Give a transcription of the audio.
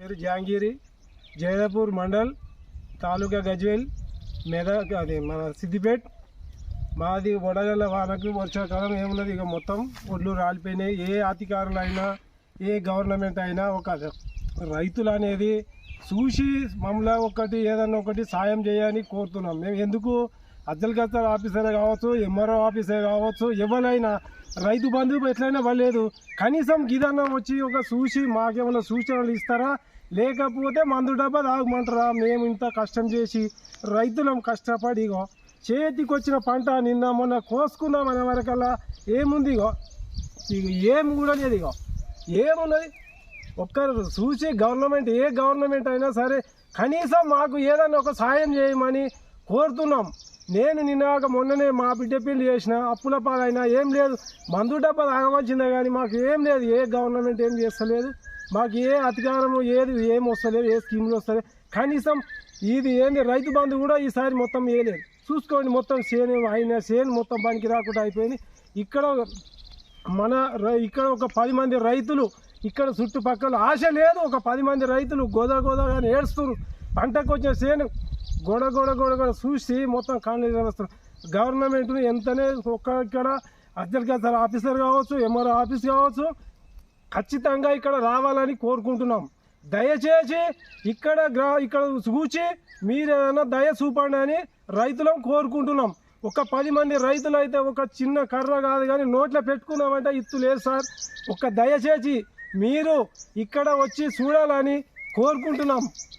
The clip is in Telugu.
పేరు జాంగీరి జైదపూర్ మండల్ తాలూకా గజ్వేల్ మెదక్ అది మన సిద్దిపేట్. మాది వడగళ్ళ వానకు వర్షాకాలం ఏమున్నది? ఇక మొత్తం ఒడ్లు రాలిపోయినాయి. ఏ అధికారులు అయినా ఏ గవర్నమెంట్ అయినా ఒక రైతులు అనేది చూసి మమ్మల్ని ఒకటి ఏదన్నా ఒకటి సాయం చేయని కోరుతున్నాం. మేము ఎందుకు అగ్రికల్చర్ ఆఫీసర్ కావచ్చు ఎంఆర్ఓ ఆఫీసర్ కావచ్చు ఎవరైనా రైతు బంధు ఎట్లయినా పర్లేదు. కనీసం గిదన్నా వచ్చి ఒక చూసి మాకేమైనా సూచనలు ఇస్తారా? లేకపోతే మందు డబ్బా తాగమంటారా? మేము ఇంత కష్టం చేసి రైతులం కష్టపడి ఇగో చేతికి వచ్చిన పంట నిన్న మొన్న కోసుకుందాం అనే వరకల్లా ఏముంది ఇగో? ఇక ఏం కూడా లేదు ఇగో. ఏమున్నది? ఒక్కరు చూసి గవర్నమెంట్ ఏ గవర్నమెంట్ అయినా సరే కనీసం మాకు ఏదైనా ఒక సాయం చేయమని కోరుతున్నాం. నేను నిన్నాక మొన్ననే మా బిడ్డ పెళ్ళి చేసిన అప్పుల పాలైనా ఏం లేదు. మందు డబ్బా తాగవలసిందే కానీ మాకు ఏం లేదు. ఏ గవర్నమెంట్ ఏం చేస్తలేదు. మాకు ఏ అధికారం ఏది ఏం వస్తలేదు ఏ స్కీములు వస్తలేదు. కనీసం ఇది ఏంది రైతు బంధు కూడా ఈసారి మొత్తం వేయలేదు. చూసుకోండి మొత్తం సేను అయిన సేను మొత్తం పనికి రాకుండా అయిపోయింది. ఇక్కడ మన రై- ఇక్కడ ఒక పది మంది రైతులు ఇక్కడ చుట్టుపక్కల ఆశ లేదు. ఒక పది మంది రైతులు గోదా గోదాగా ఏడుస్తున్నారు పంటకు వచ్చిన సేను గొడ గొడ గొడ గొడ చూసి మొత్తం కాంగ్రెస్ వస్తారు గవర్నమెంట్ని ఎంతనే ఒక్కడ ఇక్కడ ఆఫీసర్ కావచ్చు ఎంఆర్ఓ ఆఫీస్ కావచ్చు ఖచ్చితంగా ఇక్కడ రావాలని కోరుకుంటున్నాం. దయచేసి ఇక్కడ గ్రా ఇక్కడ చూచి మీరు ఏదైనా దయ చూపండి అని రైతులం కోరుకుంటున్నాం. ఒక పది మంది రైతులు అయితే ఒక చిన్న కర్ర కాదు కానీ నోట్లో పెట్టుకున్నామంటే ఇత్తు లేదు సార్. ఒక దయచేసి మీరు ఇక్కడ వచ్చి చూడాలని కోరుకుంటున్నాం.